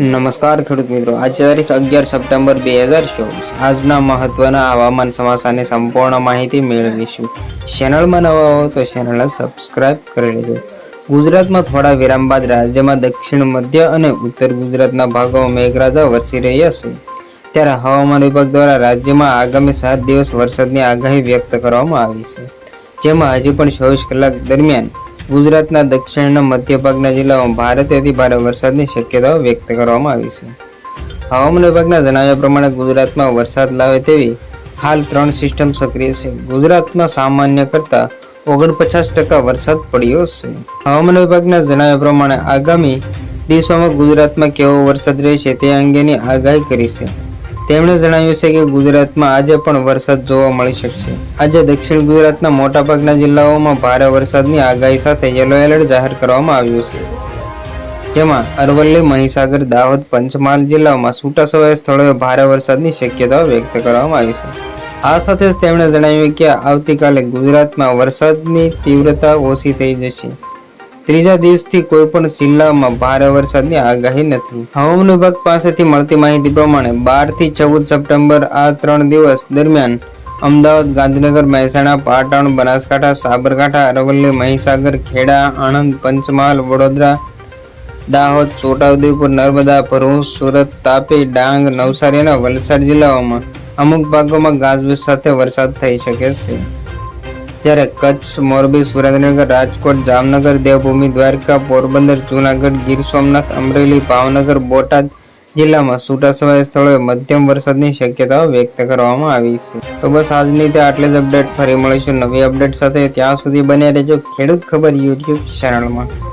નમસ્કાર ખેડૂત મિત્રો. આજે તારીખ અગિયાર સપ્ટેમ્બર બે હજાર ચોવીસ. આજના મહત્વના હવામાન સમાચારની સંપૂર્ણ માહિતી મેળવીશું. ચેનલમાં નવા હો તો ચેનલને સબસ્ક્રાઇબ કરી લેજો. ગુજરાતમાં થોડા વિરામ બાદ રાજ્યમાં દક્ષિણ, મધ્ય અને ઉત્તર ગુજરાતના ભાગોમાં મેઘરાજા વરસી રહ્યા છે. ત્યારે હવામાન વિભાગ દ્વારા રાજ્યમાં આગામી સાત દિવસ વરસાદની આગાહી વ્યક્ત કરવામાં આવી છે. જેમાં હજી પણ ચોવીસ કલાક દરમિયાન ગુજરાતના દક્ષિણના મધ્ય ભાગના જિલ્લાઓમાં ભારેથી ભારે વરસાદની શક્યતાઓ વ્યક્ત કરવામાં આવી છે. હવામાન વિભાગના જણાવ્યા પ્રમાણે ગુજરાતમાં વરસાદ લાવે તેવી હાલ ત્રણ સિસ્ટમ સક્રિય છે. ગુજરાતમાં સામાન્ય કરતા ઓગણપચાસ ટકા વરસાદ પડ્યો છે. હવામાન વિભાગના જણાવ્યા પ્રમાણે આગામી દિવસોમાં ગુજરાતમાં કેવો વરસાદ રહેશે તે અંગેની આગાહી કરી છે. તેમણે જણાવ્યું છે કે ગુજરાતમાં આજે પણ વરસાદ જોવા મળી શકશે. આજે દક્ષિણ ગુજરાતના મોટાભાગના જિલ્લાઓમાં ભારે વરસાદની આગાહી સાથે યલો એલર્ટ જાહેર કરવામાં આવ્યું છે. જેમાં અરવલ્લી, મહીસાગર, દાહોદ, પંચમહાલ જિલ્લાઓમાં છૂટાછવાયા સ્થળોએ ભારે વરસાદની શક્યતાઓ વ્યક્ત કરવામાં આવી છે. આ સાથે જ તેમણે જણાવ્યું કે આવતીકાલે ગુજરાતમાં વરસાદની તીવ્રતા ઓછી થઈ જશે. ત્રીજા દિવસથી કોઈ પણ જિલ્લામાં ભારે વરસાદની આગાહી નથી. હવામાન વિભાગ પાસેથી મળતી માહિતી પ્રમાણે બારથી ચૌદ સપ્ટેમ્બર આ ત્રણ દિવસ દરમિયાન અમદાવાદ, ગાંધીનગર, મહેસાણા, પાટણ, બનાસકાંઠા, સાબરકાંઠા, અરવલ્લી, મહીસાગર, ખેડા, આણંદ, પંચમહાલ, વડોદરા, દાહોદ, છોટાઉદેપુર, નર્મદા, ભરૂચ, સુરત, તાપી, ડાંગ, નવસારી અને વલસાડ જિલ્લાઓમાં અમુક ભાગોમાં ગાજવીજ સાથે વરસાદ થઈ શકે છે. જ્યારે કચ્છ, મોરબી, સુરેન્દ્રનગર, રાજકોટ, જામનગર, દેવભૂમિ, દ્વારકા, પોરબંદર, જૂનાગઢ, ગીર સોમનાથ, અમરેલી, ભાવનગર, બોટાદ જિલ્લામાં છૂટાછવાયા સ્થળોએ મધ્યમ વરસાદની શક્યતાઓ વ્યક્ત કરવામાં આવી છે. તો બસ આજની તે આટલી જ અપડેટ. ફરી મળીશું નવી અપડેટ સાથે. ત્યાં સુધી બન્યા રહેજો ખેડૂત ખબર યુટ્યુબ ચેનલમાં.